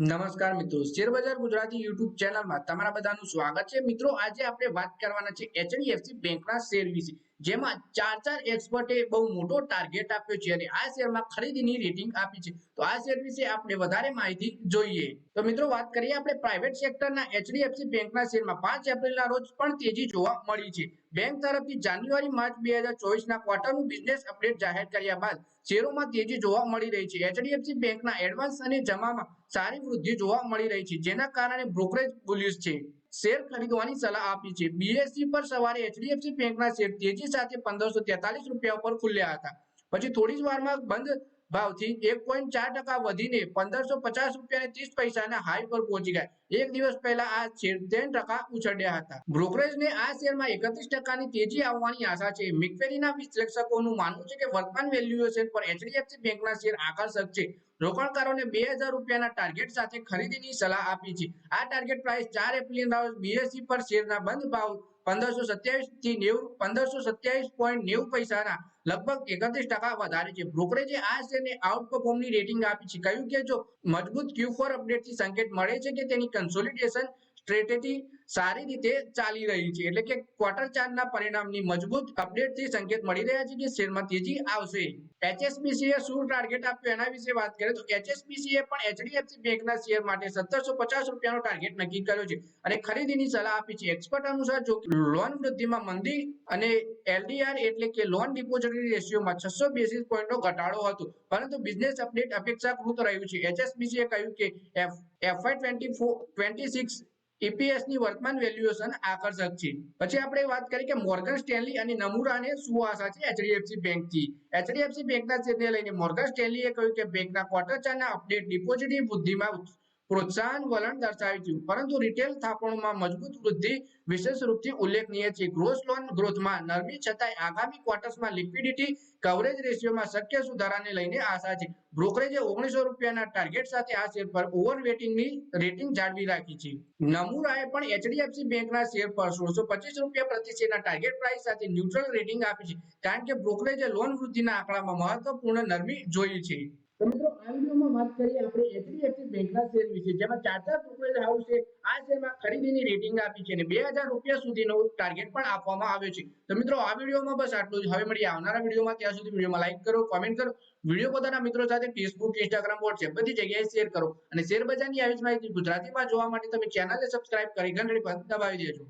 નમસ્કાર મિત્રો, શેરબજાર ગુજરાતી યુટ્યુબ ચેનલમાં તમારા બધાનું સ્વાગત છે. મિત્રો, આજે આપણે વાત કરવાના છે એચડીએફસી બેંકના શેર વિશે. જેમાં ચાર ચાર એક્સપર્ટે બહુ મોટો ટાર્ગેટ આપ્યો છે અને આ શેરમાં ખરીદીની રેટિંગ આપી છે. તો આ શેર વિશે આપણે વધારે માહિતી જોઈએ. તો મિત્રો વાત કરીએ આપણે પ્રાઇવેટ સેક્ટરના એચડીએફસી બેંકના શેરમાં. પાંચ એપ્રિલના રોજ પણ તેજી જોવા મળી છે. બેંક તરફથી જાન્યુઆરી, માર્ચ બે હજાર ચોવીસના ક્વાર્ટરનું બિઝનેસ અપડેટ જાહેર કર્યા બાદ શેરોમાં તેજી જોવા મળી રહી છે. એચડીએફસી બેંકના એડવાન્સ અને જમામાં સારી વૃદ્ધિ જોવા મળી રહી છે, જેના કારણે બ્રોકરેજ બુલિશ છે. શેર ખરીદવાની સલાહ આપી છે. બીએસસી પર સવારે એચડીએફસી બેંકના શેર તેજી સાથે પંદરસો તેતાલીસ રૂપિયા પર ખુલ્યા હતા. પછી થોડી જ વારમાં બંધ ભાવથી એક પોઈન્ટ ચાર ટકા વધીને પંદરસો પચાસ રૂપિયા ત્રીસ પૈસાના હાઈ પર પહોંચી ગયા. એક દિવસ પહેલા આ શેર ત્રણ ટકા ઉછળ્યા હતા. બ્રોકરેજને આ શેરમાં એકત્રીસ ટકાની તેજી આવવાની આશા છે. મિકવેરીના વિશ્લેષકોનું માનવું છે કે વર્તમાન વેલ્યુએશન પર એચડીએફસી બેંકના શેર આકર્ષક છે. રોકાણકારોને બે હજાર રૂપિયાના ટાર્ગેટ સાથે ખરીદીની સલાહ આપી છે. આ ટાર્ગેટ પ્રાઇસ ચાર એપ્રિલ બીએસસી પર શેરના બંધ ભાવ સત્યાવીસથી પંદરસો સત્યાવીસ પોઈન્ટ નેવું પૈસાના લગભગ એકત્રીસ ટકા વધારે છે. બ્રોકરેજે આ શેરને આઉટ પરફોર્મની રેટિંગ આપી છે. કહ્યું કે જો મજબૂત ક્યુ ફોર અપડેટથી સંકેત મળે છે કે તેની કન્સોલિડેશન સ્ટ્રેટેજી સારી રીતે ચાલી રહી છે. એટલે કે ક્વાર્ટર ચારના પરિણામની મજબૂત અપડેટથી સંકેત મળી રહ્યા છે કે શેરમાં તેજી આવશે. એચએસબીસીએ શું ટાર્ગેટ આપ્યું એના વિશે વાત કરીએ તો એચએસબીસીએ પણ એચડીએફસી બેંકના શેર માટે સત્તરસો પચાસ રૂપિયાનો ટાર્ગેટ નક્કી કર્યો છે અને ખરીદીની સલાહ આપી છે. એક્સપર્ટ અનુસાર જો લોન વૃદ્ધિમાં મંદી અને એલડીઆર એટલે કે લોન ડિપોઝિટરી રેશિયોમાં છસો બેસિસ પોઈન્ટનો ઘટાડો હતો. પરંતુ બિઝનેસ અપડેટ અપેક્ષાકૃત રહ્યું છે. એચએસબીસીએ કહ્યું કે F FI twenty four twenty six EPS ની વર્તમાન વેલ્યુએશન આકર્ષક છે. પછી આપણે વાત કરી કે મોર્ગન સ્ટેનલી અને નમુરાને શું આશા છે એચડીએફસી બેંકથી? એચડીએફસી બેંકના શેરને લઈને મોર્ગન સ્ટેનલીએ કહ્યું કે બેંકના ક્વાર્ટર ચારના અપડેટ ડિપોઝિટની વૃદ્ધિમાં પ્રોત્સાહન વલણ દર્શાવ્યું છે પરંતુ રિટેલ થાપણોમાં મજબૂત વૃદ્ધિ વિશેષ રૂપથી ઉલ્લેખનીય છે. ગ્રોસ લોન ગ્રોથમાં નરમી છતાંય આગામી ક્વાર્ટર્સમાં લિક્વિડિટી કવરેજ રેશિયોમાં શક્ય સુધારાને લઈને આશા છે. બ્રોકરેજે ઓગણીસો રૂપિયાના ટાર્ગેટ સાથે આ શેર પર ઓવર વેટિંગની રેટિંગ જાળવી રાખી છે. નમુરાએ પણ એચડીએફસી બેંકના શેર પર સોળસો પચીસ રૂપિયા પ્રતિ શેરના ટાર્ગેટ પ્રાઇસ સાથે ન્યુટ્રલ રેટિંગ આપી છે. કારણ કે બ્રોકરેજે લોન વૃદ્ધિના આંકડામાં મહત્વપૂર્ણ નરમી જોઈ છે. મિત્રો વિડીયોમાં વાત કરીએ, આપણે એચડીએફસી બેંકના શેર વિશે. જેમાં ચાર ચાર બ્રોકરેજ હાઉસે આ શેરમાં ખરીદીની રેટિંગ આપી છે અને બે રૂપિયા સુધીનો ટાર્ગેટ પણ આપવામાં આવ્યો છે. તો મિત્રો, આ વિડીયોમાં બસ આટલું જ. હવે મળીએ આવનારા વિડીયોમાં. ત્યાં સુધી વિડીયોમાં લાઈક કરો કોમેન્ટ કરો. વીડિયો પોતાના મિત્રો સાથે ફેસબુક ઇન્સ્ટાગ્રામ વોટ્સએપ બધી જગ્યાએ શેર કરો. અને શેર બજારની આવી જ માહિતી ગુજરાતીમાં જોવા માટે તમે ચેનલને સબસ્ક્રાઇબ કરી ઘંટડી પર દબાવી દેજો.